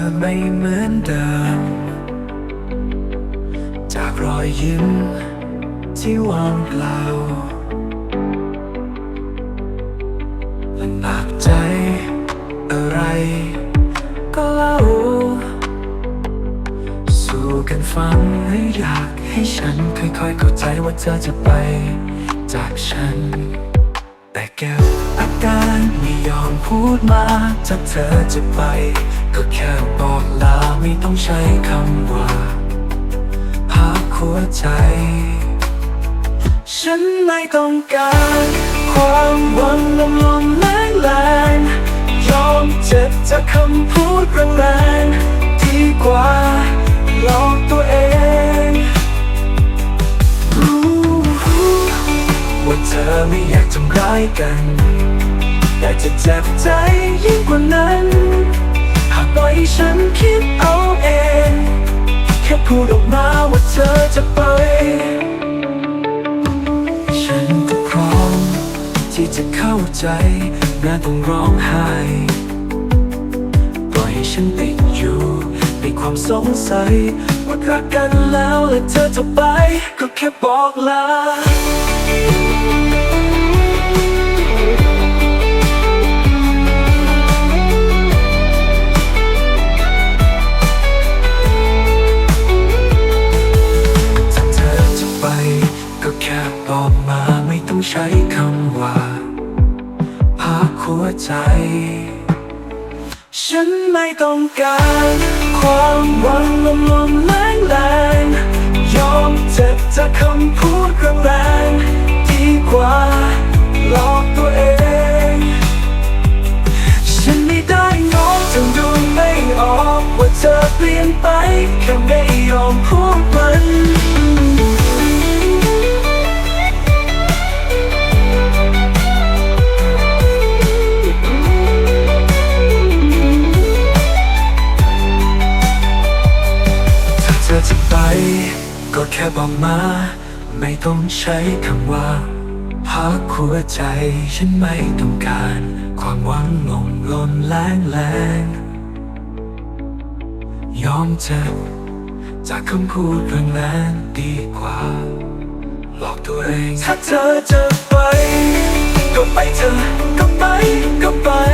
ธอไม่เหมือนเดิม จากรอยยิ้มที่ว่างเปล่าและหนักใจอะไรก็เล่า สู่กันฟังให้อยากให้ฉันค่อยๆเข้าใจว่าเธอจะไป จากฉัน แต่แก้วอาการไม่ยอมพูดมาถ้าเธอจะไป ก็แค่บอกลาไม่ต้องใช้คำว่าพักหัวใจ ฉันไม่ต้องการ ความหวังลมลมแรงแรงยอมเจ็บจากคำพูดแรงๆดีกว่าหลอกตัวเองรู้ว่าเธอไม่อยากทำร้ายกันอยากจะเจ็บใจยิ่งกว่านั้น อยฉันคิดเอาเอง แค่พูดออกมาว่าเธอจะไป ฉันก็พร้อม ที่จะเข้าใจแม้ต้องร้องไห้ปล่อยให้ฉันติดอยู่ในความสงสัยว่ารักกันแล้วและเธอจะไป ก็แค่บอกลา ใจ ฉันไม่ต้องการ ความหวังลมลมแรงแรงยอมเจ็บจากคำพูดแรงๆดีกว่าหลอกตัวเอง ฉันไม่ได้งงจนดูไม่ออกว่าเธอเปลี่ยนไปแค่ไม่ยอมพูด ค่บอกมา ไม่ต้องใช้คำว่า พักหัวใจฉันไม่ต้องการ ความหวังลงลนแรงแรงยอมเจ็บจากคำพูดแรงแรงดีกว่า หลอกตัวเอง ถ้าเธอจะไป ก็ไปเธอก็ไปก็ไป